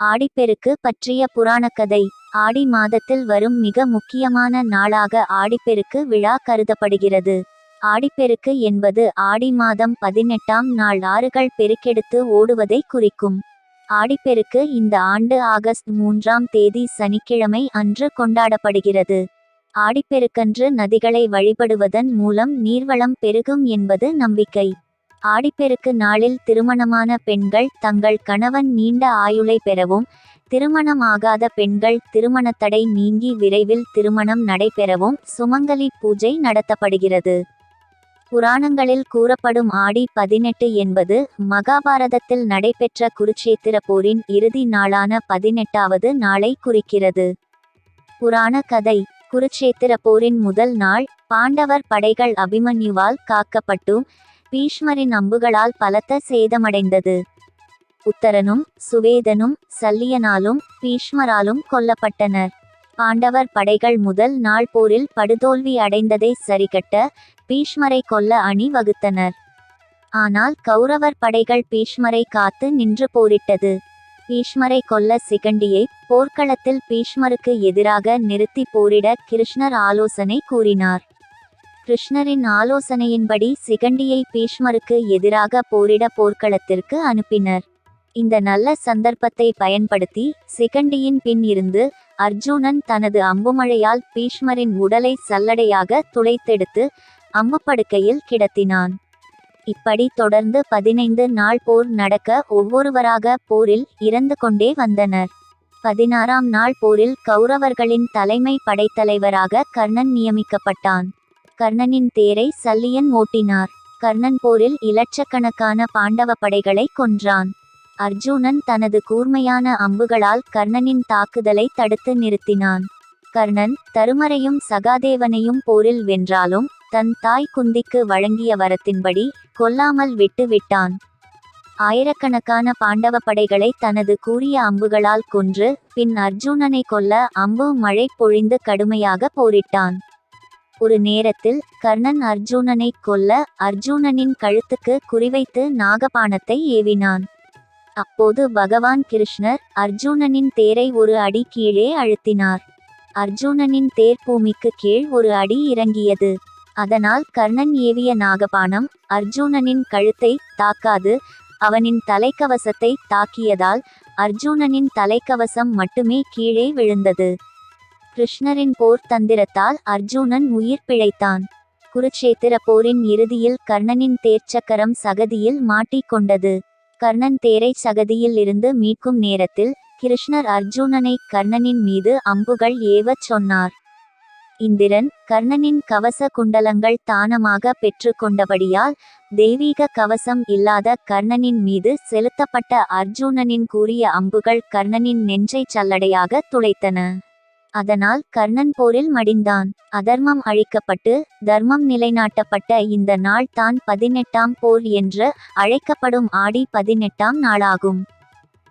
ஆடிப்பெருக்கு பற்றிய புராணக்கதை. ஆடி மாதத்தில் வரும் மிக முக்கியமான நாளாக ஆடிப்பெருக்கு விழா கருதப்படுகிறது. ஆடிப்பெருக்கு என்பது ஆடி மாதம் பதினெட்டாம் நாள் ஆறுகள் பெருக்கெடுத்து ஓடுவதை குறிக்கும். ஆடிப்பெருக்கு இந்த ஆண்டு ஆகஸ்ட் மூன்றாம் தேதி சனிக்கிழமை அன்று கொண்டாடப்படுகிறது. ஆடிப்பெருக்கன்று நதிகளை வழிபடுவதன் மூலம் நீர்வளம் பெருகும் என்பது நம்பிக்கை. ஆடிப்பெருக்கு நாளில் திருமணமான பெண்கள் தங்கள் கணவன் நீண்ட ஆயுளை பெறவும் திருமணம் ஆகாத பெண்கள் திருமணத்தடை நீங்கி விரைவில் திருமணம் நடைபெறவும் சுமங்கலி பூஜை நடத்தப்படுகிறது. புராணங்களில் கூறப்படும் ஆடி பதினெட்டு என்பது மகாபாரதத்தில் நடைபெற்ற குருட்சேத்திர போரின் இறுதி நாளான பதினெட்டாவது நாளை குறிக்கிறது. புராண கதை குருட்சேத்திர போரின் முதல் நாள் பாண்டவர் படைகள் அபிமன்யுவால் காக்கப்பட்டும் பீஷ்மரின் அம்புகளால் பலத்த சேதமடைந்தது. உத்தரனும் சுவேதனும் சல்லியனாலும் பீஷ்மராலும் கொல்லப்பட்டனர். பாண்டவர் படைகள் முதல் நாள் போரில் படுதோல்வி அடைந்ததை சரிகட்ட பீஷ்மரை கொல்ல அணி வகுத்தனர். ஆனால் கௌரவர் படைகள் பீஷ்மரை காத்து நின்று போரிட்டது. பீஷ்மரை கொல்ல சிகண்டியை போர்க்களத்தில் பீஷ்மருக்கு எதிராக நிறுத்தி போரிட கிருஷ்ணர் ஆலோசனை கூறினார். கிருஷ்ணரின் ஆலோசனையின்படி சிகண்டியை பீஷ்மருக்கு எதிராக போரிட போர்க்களத்திற்கு அனுப்பினர். இந்த நல்ல சந்தர்ப்பத்தை பயன்படுத்தி சிகண்டியின் பின் இருந்து அர்ஜுனன் தனது அம்புமழையால் பீஷ்மரின் உடலை சல்லடையாக துளைத்தெடுத்து அம்புப்படுக்கையில் கிடத்தினான். இப்படி தொடர்ந்து பதினைந்து நாள் போர் நடக்க ஒவ்வொருவராக போரில் இறந்து கொண்டே வந்தனர். பதினாறாம் நாள் போரில் கௌரவர்களின் தலைமை படைத்தலைவராக கர்ணன் நியமிக்கப்பட்டான். கர்ணனின் தேரை சல்லியன் ஓட்டினார். கர்ணன் போரில் இலட்சக்கணக்கான பாண்டவ படைகளை கொன்றான். அர்ஜுனன் தனது கூர்மையான அம்புகளால் கர்ணனின் தாக்குதலை தடுத்து நிறுத்தினான். கர்ணன் தருமரையும் சகாதேவனையும் போரில் வென்றாலும் தன் தாய் குந்திக்கு வழங்கிய வரத்தின்படி கொல்லாமல் விட்டு விட்டான். ஆயிரக்கணக்கான பாண்டவ படைகளை தனது கூறிய அம்புகளால் கொன்று பின் அர்ஜுனனை கொல்ல அம்பு மழை பொழிந்து கடுமையாக போரிட்டான். ஒரு நேரத்தில் கர்ணன் அர்ஜுனனை கொல்ல அர்ஜுனனின் கழுத்துக்கு குறிவைத்து நாகபானத்தை ஏவினான். அப்போது பகவான் கிருஷ்ணர் அர்ஜுனனின் தேரை ஒரு அடி கீழே அழுத்தினார். அர்ஜுனனின் தேர் பூமிக்கு கீழ் ஒரு அடி இறங்கியது. அதனால் கர்ணன் ஏவிய நாகபானம் அர்ஜுனனின் கழுத்தை தாக்காது அவனின் தலைக்கவசத்தை தாக்கியதால் அர்ஜுனனின் தலைக்கவசம் மட்டுமே கீழே விழுந்தது. கிருஷ்ணரின் போர் தந்திரத்தால் அர்ஜுனன் உயிர் பிழைத்தான். குருட்சேத்திர போரின் இறுதியில் கர்ணனின் தேர்ச்சக்கரம் சகதியில் மாட்டிக்கொண்டது கர்ணன் தேரை சகதியில் இருந்து மீட்கும் நேரத்தில் கிருஷ்ணர் அர்ஜுனனை கர்ணனின் மீது அம்புகள் ஏவச் சொன்னார். இந்திரன் கர்ணனின் கவச குண்டலங்கள் தானமாக பெற்று கொண்டபடியால் தெய்வீக கவசம் இல்லாத கர்ணனின் மீது செலுத்தப்பட்ட அர்ஜுனனின் கூறிய அம்புகள் கர்ணனின் நெஞ்சை சல்லடையாக துளைத்தன. அதனால் கர்ணன் போரில் மடிந்தான். அதர்மம் அழிக்கப்பட்டு தர்மம் நிலைநாட்டப்பட்ட இந்த நாள் தான் பதினெட்டாம் போர் என்று அழைக்கப்படும் ஆடி பதினெட்டாம் நாளாகும்.